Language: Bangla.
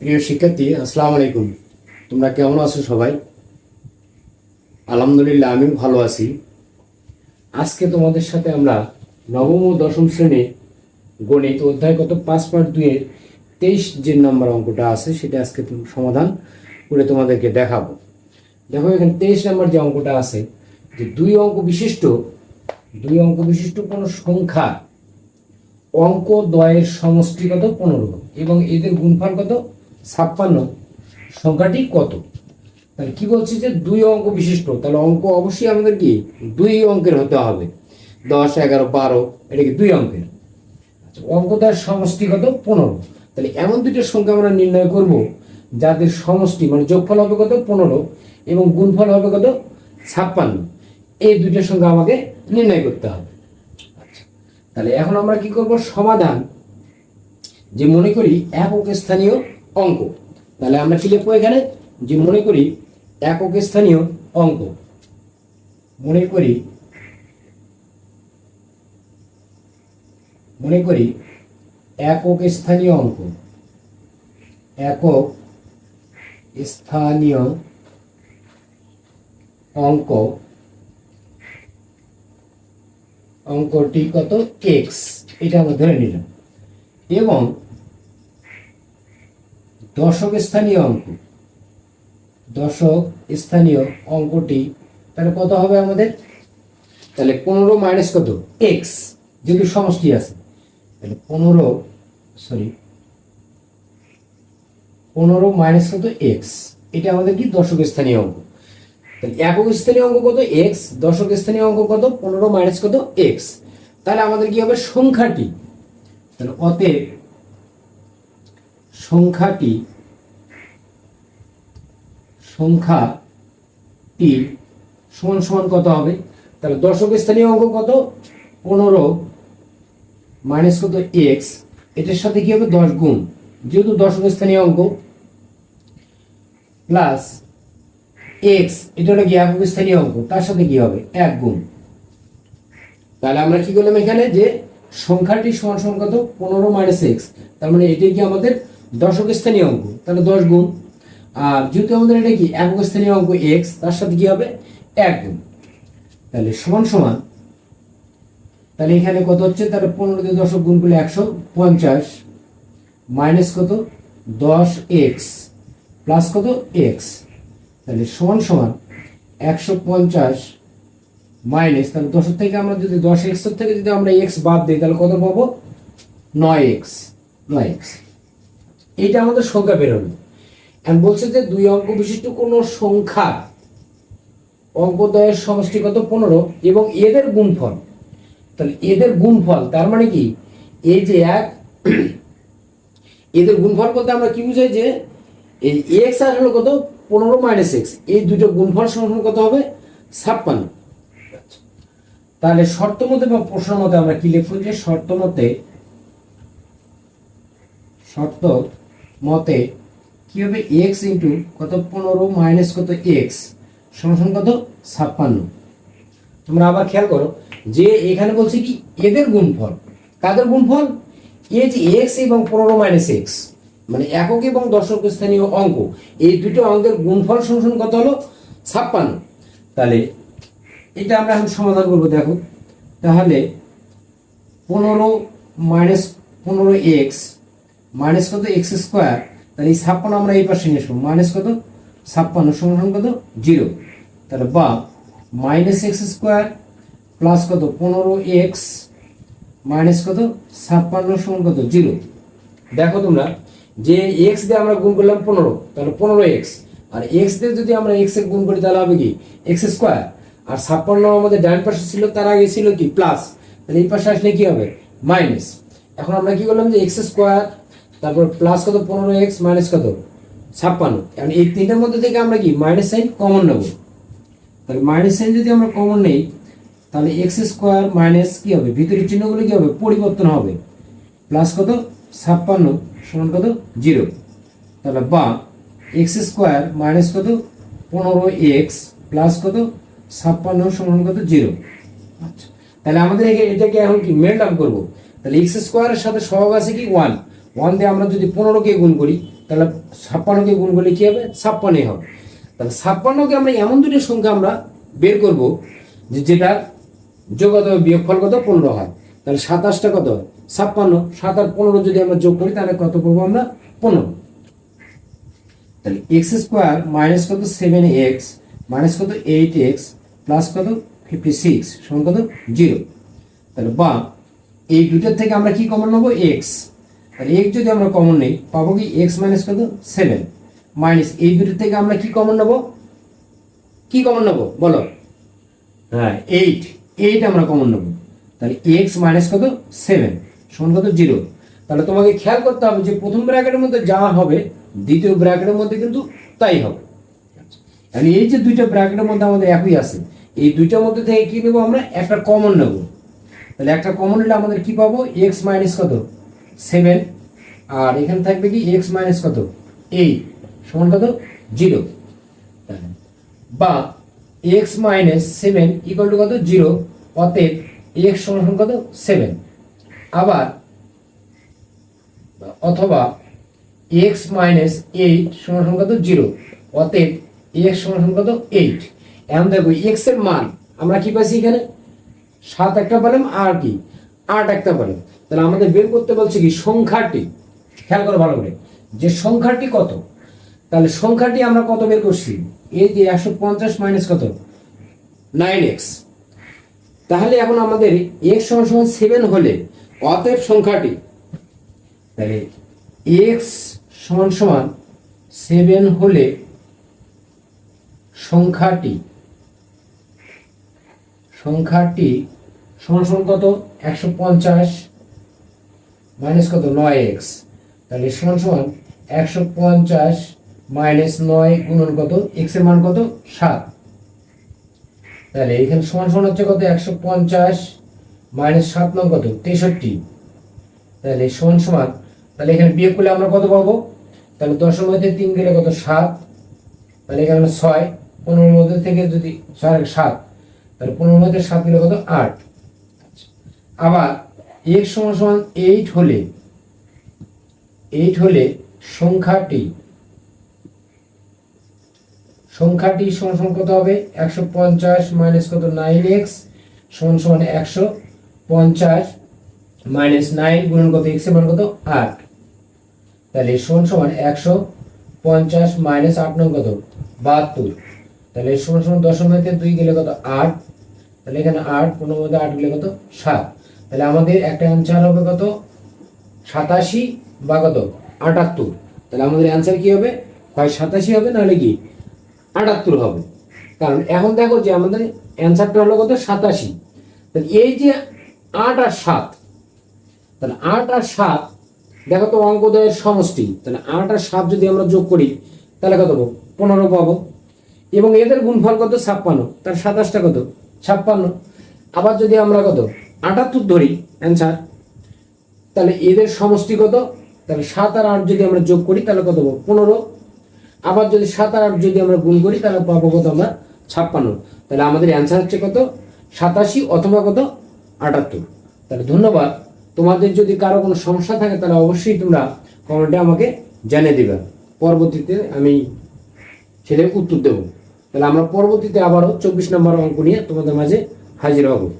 প্রিয় শিক্ষার্থী, আসসালামু আলাইকুম। তোমরা কেমন আছো সবাই? আলহামদুলিল্লাহ, আমিও ভালো আছি। আজকে তোমাদের সাথে আমরা নবম ও দশম শ্রেণি গণিত অধ্যায় কত পাঁচ পাঁচ দুইয়ের তেইশ যে নম্বর অঙ্কটা আছে, সেটা আজকে সমাধান করে তোমাদেরকে দেখাবো। দেখো, এখানে তেইশ নম্বর যে অঙ্কটা আছে, যে দুই অঙ্ক বিশিষ্ট, দুই অঙ্ক বিশিষ্ট কোনো সংখ্যা অঙ্ক দ্বয়ের সমষ্টি কত? পনেরো। এবং এদের গুণফল কত? ছাপ্পান্ন। সংখ্যাটি কত? তাহলে কি বলছি যে দুই অঙ্ক বিশিষ্ট? তাহলে অঙ্ক অবশ্যই আমাদের কি? দুই অঙ্কের হতে হবে। দশ, এগারো, বারো, এটা কি দুই অঙ্কের? আচ্ছা অঙ্ক দ্বয়ের সমষ্টি কত পনেরো। তাহলে এমন দুটো সংখ্যা আমরা নির্ণয় করব যাদের সমষ্টি মানে যোগফল হবে কত? পনেরো এবং গুণফল হবে কত? ছাপ্পান্ন। এই দুইটা সংখ্যা আমাকে নির্ণয় করতে হবে। আচ্ছা তাহলে এখন আমরা কি করব? সমাধান। যে মনে করি একক স্থানীয় অঙ্ক। তাহলে আমরা কি লিখব এখানে? যে মনে করি একক স্থানীয় অঙ্ক। মনে করি মনে করি একক স্থানীয় অঙ্ক। একক স্থানীয় অঙ্ক। অঙ্কটি কত? এক্স এটা আমরা ধরে নিলাম। এবং দশক স্থানীয় অঙ্ক। দশক স্থানীয় অঙ্কটি, তাহলে কত হবে আমাদের? তাহলে পনেরো মাইনাস কত? এক্স যেহেতু সমষ্টি আছে। তাহলে পনেরো সরি পনেরো মাইনাস কত? এক্স এটা আমাদের কি? দশক স্থানীয় অঙ্ক। তাহলে একক স্থানীয় অঙ্ক কত? এক্স দশক স্থানীয় অঙ্ক কত? পনেরো মাইনাস কত? এক্স তাহলে আমাদের কি হবে? সংখ্যাটি। তাহলে অতএব সংখ্যাটি সংখ্যাটি সমান সমান কত হবে? তাহলে দশক স্থানীয় অঙ্ক কত? পনেরো মাইনাস কত? এক্স। এটার সাথে কি হবে? দশ গুণ। যেহেতু দশক স্থানীয় অঙ্ক, প্লাস এক্স, এটা হলো কি? একক স্থানীয় অঙ্ক। তার সাথে কি হবে? এক গুণ। তাহলে আমরা কি করলাম এখানে? যে সংখ্যাটি সমান সমান কত? পনেরো মাইনাস এক্স। তার মানে এটাই কি আমাদের দশক স্থানীয় অঙ্ক, তাহলে দশ গুণ। আর যেহেতু আমাদের এটা কি একক স্থানীয় অঙ্ক এক্স তার সাথে কি হবে? এক গুণ। তাহলে সমান সমান, তাহলে এখানে কত হচ্ছে? তাহলে পনেরো দিয়ে দশক গুণ করলে একশো পঞ্চাশ। মাইনাস কত? দশ এক্স প্লাস কত? এক্স তাহলে সমান সমান একশো পঞ্চাশ মাইনাস, তাহলে দশের থেকে আমরা যদি দশ এক্স থেকে যদি আমরা এক্স বাদ দিই, তাহলে কত পাবো? নয় এক্স নয় এক্স এইটা আমাদের সংখ্যা বেরোলো। এখন বলছে যে দুই অঙ্ক বিশিষ্ট কোনো সংখ্যা অঙ্কদয়ের সমষ্টি কত পনেরো এবং এদের গুণফল। তাহলে এদের গুণফল, তার মানে কি? এই যে এক, এদের গুণফল বলতে আমরা কি বুঝাই যে এই এক্স আর হলো কত? পনেরো মাইনাস এক্স এই দুটো গুণফল সমান কত হবে? ছাপ্পান্ন। তাহলে শর্ত মতে বা প্রশ্ন মতে আমরা কি লিখব যে শর্ত মতে, শর্ত মতে কি হবে এক্স ইন্টু কত পনেরো মাইনাস কত এক্স সমান কত? ছাপ্পান্ন। তোমরা আবার খেয়াল করো যে এখানে বলছে কি, এদের গুণফল। কাদের গুণফল? এ যে এক্স এবং পনেরো মাইনাস এক্স মানে একক এবং দশক স্থানীয় অঙ্ক, এই দুটো অঙ্কের গুণফল সমান কত হলো? ছাপ্পান্ন। তাহলে এটা আমরা এখন সমাধান করব, দেখো। তাহলে পনেরো মাইনাস পনেরো এক্স মাইনাস কত? X square. তাহলে এই ছাপ্পান্ন আমরা এই পাশে নিয়ে আসব। মাইনাস কত? ছাপ্পান্ন সমান কত? জিরো। তাহলে বা মাইনাস এক্স স্কোয়ার প্লাস কত? পনেরো এক্স মাইনাস কত? ছাপ্পান্ন সমান কত? জিরো। দেখো তোমরা, যে এক্স দিয়ে আমরা গুণ করলাম পনেরো, তাহলে পনেরো এক্স। আর এক্স দিয়ে যদি আমরা এক্সের গুণ করি, তাহলে হবে কি? X square. আর ছাপ্পান্ন আমাদের ডান পাশে ছিল, তার আগে ছিল কি? প্লাস। তাহলে এই পাশে আসলে কি হবে? মাইনাস। এখন আমরা কি করলাম যে এক্স স্কোয়ার তারপর প্লাস কত? পনেরো এক্স মাইনাস কত? ছাপ্পান্ন। কারণ এই তিনটার মধ্যে থেকে আমরা কি মাইনাস সাইন কমন নেব? তাহলে মাইনাস সাইন যদি আমরা কমন নেই, তাহলে এক্স স্কোয়ার মাইনাস কী হবে? ভিতরের চিহ্নগুলো কী হবে? পরিবর্তন হবে। প্লাস কত? ছাপ্পান্ন সমান কত? জিরো তাহলে বা এক্স স্কোয়ার মাইনাস কত? পনেরো এক্স প্লাস কত? ছাপ্পান্ন সমান কত? জিরো আচ্ছা। তাহলে আমাদের এটাকে এখন কি মেল্ট আপ করব? তাহলে এক্স স্কোয়ারের সাথে সহগ আছে কি? ওয়ান ওয়ান দিয়ে আমরা যদি পনেরোকে গুণ করি, তাহলে ছাপ্পান্নকে গুণ করলে কি হবে? ছাপ্পান্নই হবে। তাহলে ছাপ্পান্নকে আমরা এমন দুটি সংখ্যা আমরা বের করব যে যেটা যোগত বিয়োগফল কত পনেরো হয়। তাহলে সাতাশটা কত? ছাপ্পান্ন। সাত আর পনেরো যদি আমরা যোগ করি, তাহলে কত করব আমরা? পনেরো। তাহলে এক্স স্কোয়ার মাইনাস কত? Seven x. মাইনাস কত? Eight x. প্লাস কত? Fifty six. সমান কত? জিরো। তাহলে বা এই দুটোর থেকে আমরা কি কমন নেব? এক্স। তাহলে এক্স যদি আমরা কমন নেই, পাবো কি এক্স মাইনাস কত সেভেন মাইনাস এই দুটোর থেকে আমরা কি কমন নেব? কি কমন নেব? বলো। হ্যাঁ এইট এইট আমরা কমন নেব। তাহলে এক্স মাইনাস কত? সেভেন সমান কত? জিরো তাহলে তোমাকে খেয়াল করতে হবে যে প্রথম ব্র্যাকেটের মধ্যে যা হবে, দ্বিতীয় ব্র্যাকেটের মধ্যে কিন্তু তাই হবে। আর এই যে দুইটা ব্র্যাকেটের মধ্যে আমাদের একই আছে, এই দুইটার মধ্যে থেকে কি নেব আমরা? একটা কমন নেব। তাহলে একটা কমন নিলে আমাদের কি পাবো? এক্স মাইনাস কত? সেভেন। আর এখানে থাকবে কি, এক্স মাইনাস কত? এইট। সমান কত? জিরো। বা x minus seven equal to কত? জিরো। অতএব এক্স সমান কত? সেভেন। আবার, অথবা এক্স মাইনাস এইট সমান কত? জিরো। অতএব এক্স সমান কত? এইট। এখন দেখো, এক্সের মান আমরা কি পাচ্ছি এখানে? সাত একটা পেলাম আর কি? আট একটা পেলাম তাহলে আমাদের বের করতে বলছে কি সংখ্যাটি। খেয়াল করো ভালো করে। যে সংখ্যাটি কত? তাহলে সংখ্যাটি আমরা কত বের করছি? এই যে একশো পঞ্চাশ মাইনাস কত? নাইন এক্স তাহলে এখন আমাদের এক্স সমান সমান সেভেন হলে অতএব সংখ্যাটি, তাহলে এক্স সমান সমান সেভেন হলে সংখ্যাটি সংখ্যাটি সমান সমান কত? একশো পঞ্চাশ। মাইনাস কত? নয় এক্স। তাহলে সমান সমান একশো পঞ্চাশ মাইনাস নয় গুণন কত? এক্সের মান কত? সাত। তাহলে এখানে সমান সমান হচ্ছে কত? একশো পঞ্চাশ মাইনাস সাত নং কত? তেষট্টি। তাহলে সমান সমান, তাহলে এখানে বিয়োগ করলে আমরা কত পাবো? তাহলে দশের মধ্যে তিন গেলে কত? সাত। তাহলে এখানে ছয়। পনেরোর মধ্যে থেকে যদি ছয় সাত, তাহলে পনেরোর মধ্যে সাত গেলে কত? আট। আবার এক সমান সমান এইট হলে এইট হলে সংখ্যাটি সংখ্যাটি সমান সমান কত হবে? একশো পঞ্চাশ মাইনাস কত? নাইন এক্স সমান সমান একশো পঞ্চাশ মাইনাস নাইন গুণন কত? এক্সের মান কত? আট। তাহলে সমান সমান একশো পঞ্চাশ মাইনাস আট নং কত? বাহাত্তর। তাহলে সমান সমান দশের মধ্যে দুই গেলে কত? আট। তাহলে এখানে আট পনেরো মধ্যে আট গেলে কত? সাত। তাহলে আমাদের একটা অ্যান্সার হবে কত? সাতাশি বা কত? আটাত্তর। তাহলে আমাদের অ্যান্সার কি হবে? হয় সাতাশি হবে, নাহলে কি? আটাত্তর হবে। কারণ এখন দেখো যে আমাদের অ্যান্সারটা হলো কত? সাতাশি। তাহলে এই যে আট আর সাত, তাহলে আট আর সাত, দেখো তো অঙ্কদয়ের সমষ্টি। তাহলে আট আর সাত যদি আমরা যোগ করি, তাহলে কত পাবো? পনেরো পাবো। এবং এদের গুণফল কত? ছাপ্পান্ন। তার সাতাশটা কত? ছাপ্পান্ন। আবার যদি আমরা কত? আটাত্তর ধরি অ্যান্সার তাহলে এদের সমষ্টি কত? তাহলে সাত আর আট যদি আমরা যোগ করি, তাহলে কত পাবো? পনেরো। আবার যদি সাত আর আট যদি আমরা গুণ করি, তাহলে পাবো কত আমরা? ছাপ্পান্ন। তাহলে আমাদের অ্যান্সার হচ্ছে কত? সাতাশি অথবা কত? আটাত্তর। তাহলে ধন্যবাদ। তোমাদের যদি কারও কোনো সমস্যা থাকে, তাহলে অবশ্যই তোমরা কমেন্টে আমাকে জানিয়ে দেবে। পরবর্তীতে আমি সেটার উত্তর দেবো। তাহলে আমরা পরবর্তীতে আবারও চব্বিশ নম্বর অঙ্ক নিয়ে তোমাদের মাঝে হাজির হব।